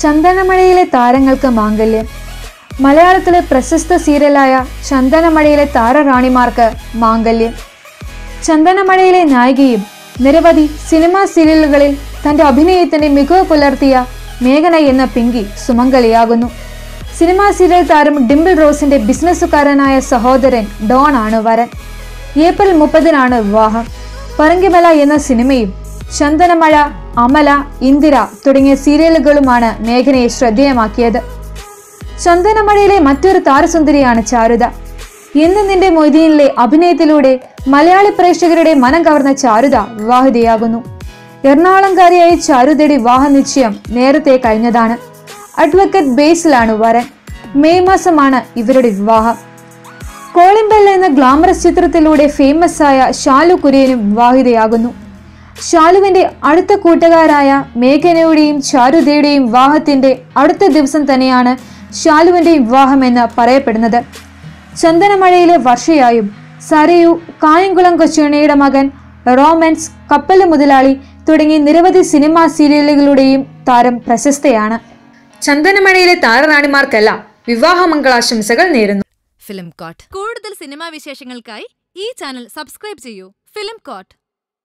ചന്ദനമഴയിലെ താരങ്ങൾക്ക് മാംഗല്യം. മലയാളത്തിലെ പ്രശസ്ത സീരിയലായ ചന്ദനമഴയിലെ താരറാണിമാർക്ക് മാംഗല്യം. ചന്ദനമഴയിലെ നായികയും നിരവധി സിനിമാ സീരിയലുകളിൽ തന്റെ അഭിനയത്തിന്റെ മികവ് പുലർത്തിയ മേഘന എന്ന പിങ്കി സുമംഗലിയാകുന്നു. സിനിമാ സീരിയൽ താരം ഡിംപിൾ റോസിന്റെ ബിസിനസ്സുകാരനായ സഹോദരൻ ഡോൺ ആണ് വരൻ. ഏപ്രിൽ മുപ്പതിനാണ് വിവാഹം. പറങ്കിമല എന്ന സിനിമയും ചന്ദനമഴ അമല ഇന്ദിര തുടങ്ങിയ സീരിയലുകളുമാണ് മേഘനയെ ശ്രദ്ധേയമാക്കിയത്. ചന്ദനമഴയിലെ മറ്റൊരു താരസുന്ദരിയാണ് ചാരുത. ഇന്ന് നിന്റെ മൊയ്തീനിലെ അഭിനയത്തിലൂടെ മലയാളി പ്രേക്ഷകരുടെ മനം കവർന്ന ചാരുത വിവാഹിതയാകുന്നു. എറണാകുളംകാരിയായ ചാരുതയുടെ വിവാഹ നിശ്ചയം നേരത്തെ കഴിഞ്ഞതാണ്. അഡ്വക്കേറ്റ് ബേസിലാണ് വരൻ. മെയ് മാസമാണ് ഇവരുടെ വിവാഹം. കോളിംബെല്ല എന്ന ഗ്ലാമറസ് ചിത്രത്തിലൂടെ ഫേമസ് ആയ ഷാലു കുര്യനും വിവാഹിതയാകുന്നു. ഷാലുവിന്റെ അടുത്ത കൂട്ടുകാരായ മേഘനയുടെയും ചാരുതയുടെയും വിവാഹത്തിന്റെ അടുത്ത ദിവസം തന്നെയാണ് ഷാലുവിന്റെയും വിവാഹമെന്ന് പറയപ്പെടുന്നത്. ചന്ദനമഴയിലെ വർഷയായും സരയു കായംകുളം കൊച്ചുണ്ണയുടെ മകൻ റോമൻസ് കപ്പൽ മുതലാളി തുടങ്ങി നിരവധി സിനിമാ സീരിയലുകളുടെയും താരം പ്രശസ്തയാണ്. ചന്ദനമഴയിലെ താരറാണിമാർക്കെല്ലാം വിവാഹമംഗളാശംസകൾ നേരുന്നു. ഫിലിം കോട്ട് കൂടുതൽ സിനിമാ വിശേഷങ്ങൾക്കായി ഈ ചാനൽ സബ്സ്ക്രൈബ് ചെയ്യൂ. Film coat